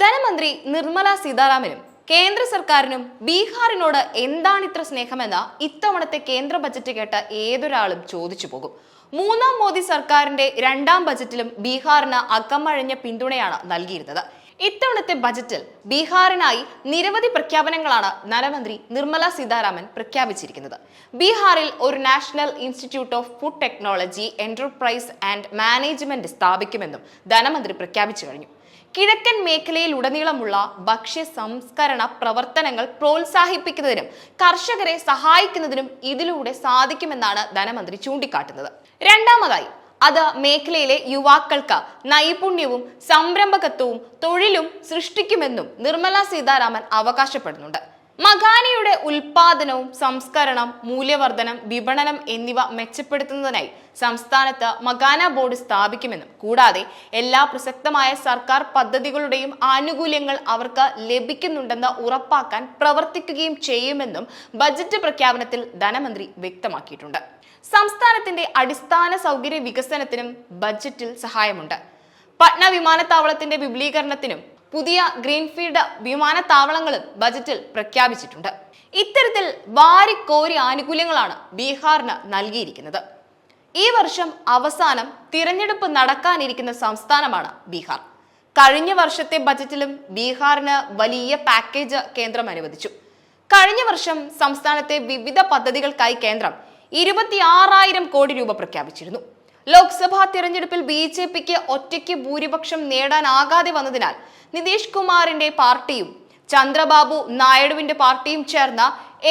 ധനമന്ത്രി നിർമ്മല സീതാരാമനും കേന്ദ്ര സർക്കാരിനും ബീഹാറിനോട് എന്താണ് ഇത്ര സ്നേഹമെന്ന ഇത്തവണത്തെ കേന്ദ്ര ബജറ്റ് കേട്ട ഏതൊരാളും ചോദിച്ചു പോകും. മൂന്നാം മോദി സർക്കാരിന്റെ രണ്ടാം ബജറ്റിലും ബീഹാറിന് അക്കമഴഞ്ഞ പിന്തുണയാണ് നൽകിയിരുന്നത്. ഇത്തവണത്തെ ബജറ്റിൽ ബീഹാറിനായി നിരവധി പ്രഖ്യാപനങ്ങളാണ് ധനമന്ത്രി നിർമ്മല സീതാരാമൻ പ്രഖ്യാപിച്ചിരിക്കുന്നത്. ബീഹാറിൽ ഒരു national institute of food technology enterprise and management സ്ഥാപിക്കുമെന്നും ധനമന്ത്രി പ്രഖ്യാപിച്ചു കഴിഞ്ഞു. കിഴക്കൻ മേഖലയിൽ ഉടനീളമുള്ള ഭക്ഷ്യ സംസ്കരണ പ്രവർത്തനങ്ങൾ പ്രോത്സാഹിപ്പിക്കുന്നതിനും കർഷകരെ സഹായിക്കുന്നതിനും ഇതിലൂടെ സാധിക്കുമെന്നാണ് ധനമന്ത്രി ചൂണ്ടിക്കാട്ടുന്നത്. രണ്ടാമതായി അത് മേഖലയിലെ യുവാക്കൾക്ക് നൈപുണ്യവും സംരംഭകത്വവും തൊഴിലും സൃഷ്ടിക്കുമെന്നും നിർമ്മല സീതാരാമൻ അവകാശപ്പെടുന്നുണ്ട്. മഖാനയുടെ ഉൽപാദനവും സംസ്കരണം മൂല്യവർദ്ധനം വിപണനം എന്നിവ മെച്ചപ്പെടുത്തുന്നതിനായി സംസ്ഥാനത്ത് മഖാന ബോർഡ് സ്ഥാപിക്കുമെന്നും കൂടാതെ എല്ലാ പ്രസക്തമായ സർക്കാർ പദ്ധതികളുടെയും ആനുകൂല്യങ്ങൾ അവർക്ക് ലഭിക്കുന്നുണ്ടെന്ന് ഉറപ്പാക്കാൻ പ്രവർത്തിക്കുകയും ചെയ്യുമെന്നും ബജറ്റ് പ്രഖ്യാപനത്തിൽ ധനമന്ത്രി വ്യക്തമാക്കിയിട്ടുണ്ട്. സംസ്ഥാനത്തിന്റെ അടിസ്ഥാന സൗകര്യ വികസനത്തിനും ബജറ്റിൽ സഹായമുണ്ട്. പട്ന വിമാനത്താവളത്തിന്റെ വിപുലീകരണത്തിനും പുതിയ ഗ്രീൻഫീൽഡ് വിമാനത്താവളങ്ങളും ബജറ്റിൽ പ്രഖ്യാപിച്ചിട്ടുണ്ട്. ഇത്തരത്തിൽ വാരിക്കോരി ആനുകൂല്യങ്ങളാണ് ബീഹാറിന് നൽകിയിരിക്കുന്നത്. ഈ വർഷം അവസാനം തിരഞ്ഞെടുപ്പ് നടക്കാനിരിക്കുന്ന സംസ്ഥാനമാണ് ബീഹാർ. കഴിഞ്ഞ വർഷത്തെ ബജറ്റിലും ബീഹാറിന് വലിയ പാക്കേജ് കേന്ദ്രം അനുവദിച്ചു. കഴിഞ്ഞ വർഷം സംസ്ഥാനത്തെ വിവിധ പദ്ധതികൾക്കായി കേന്ദ്രം ഇരുപത്തിയാറായിരം കോടി രൂപ പ്രഖ്യാപിച്ചിരുന്നു. ലോക്സഭാ തിരഞ്ഞെടുപ്പിൽ ബി ജെ പിക്ക് ഒറ്റയ്ക്ക് ഭൂരിപക്ഷം നേടാനാകാതെ വന്നതിനാൽ നിതീഷ് കുമാറിന്റെ പാർട്ടിയും ചന്ദ്രബാബു നായിഡുവിന്റെ പാർട്ടിയും ചേർന്ന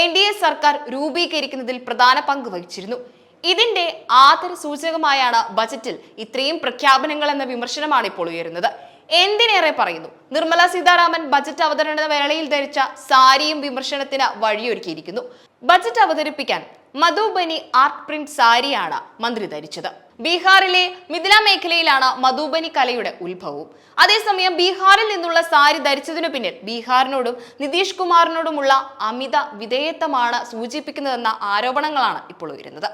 എൻ ഡി എ സർക്കാർ രൂപീകരിക്കുന്നതിൽ പ്രധാന പങ്ക് വഹിച്ചിരുന്നു. ഇതിന്റെ ആദര സൂചകമായാണ് ബജറ്റിൽ ഇത്രയും പ്രഖ്യാപനങ്ങൾ എന്ന വിമർശനമാണ് ഇപ്പോൾ ഉയരുന്നത്. എന്തിനേറെ പറയുന്നു? നിർമ്മല സീതാരാമൻ ബജറ്റ് അവതരണ വേളയിൽ ധരിച്ച സാരിയും വിമർശനത്തിന് വഴിയൊരുക്കിയിരിക്കുന്നു. ബജറ്റ് അവതരിപ്പിക്കാൻ മധുബനി ആർട്ട് പ്രിന്റ് സാരിയാണ് മന്ത്രി ധരിച്ചത്. ബീഹാറിലെ മിഥില മേഖലയിലാണ് മധുബനി കലയുടെ ഉത്ഭവവും. അതേസമയം ബീഹാറിൽ നിന്നുള്ള സാരി ധരിച്ചതിനു പിന്നിൽ ബീഹാറിനോടും നിതീഷ് കുമാറിനോടുമുള്ള അമിത വിധേയത്വമാണ് സൂചിപ്പിക്കുന്നതെന്ന ആരോപണങ്ങളാണ് ഇപ്പോൾ ഉയരുന്നത്.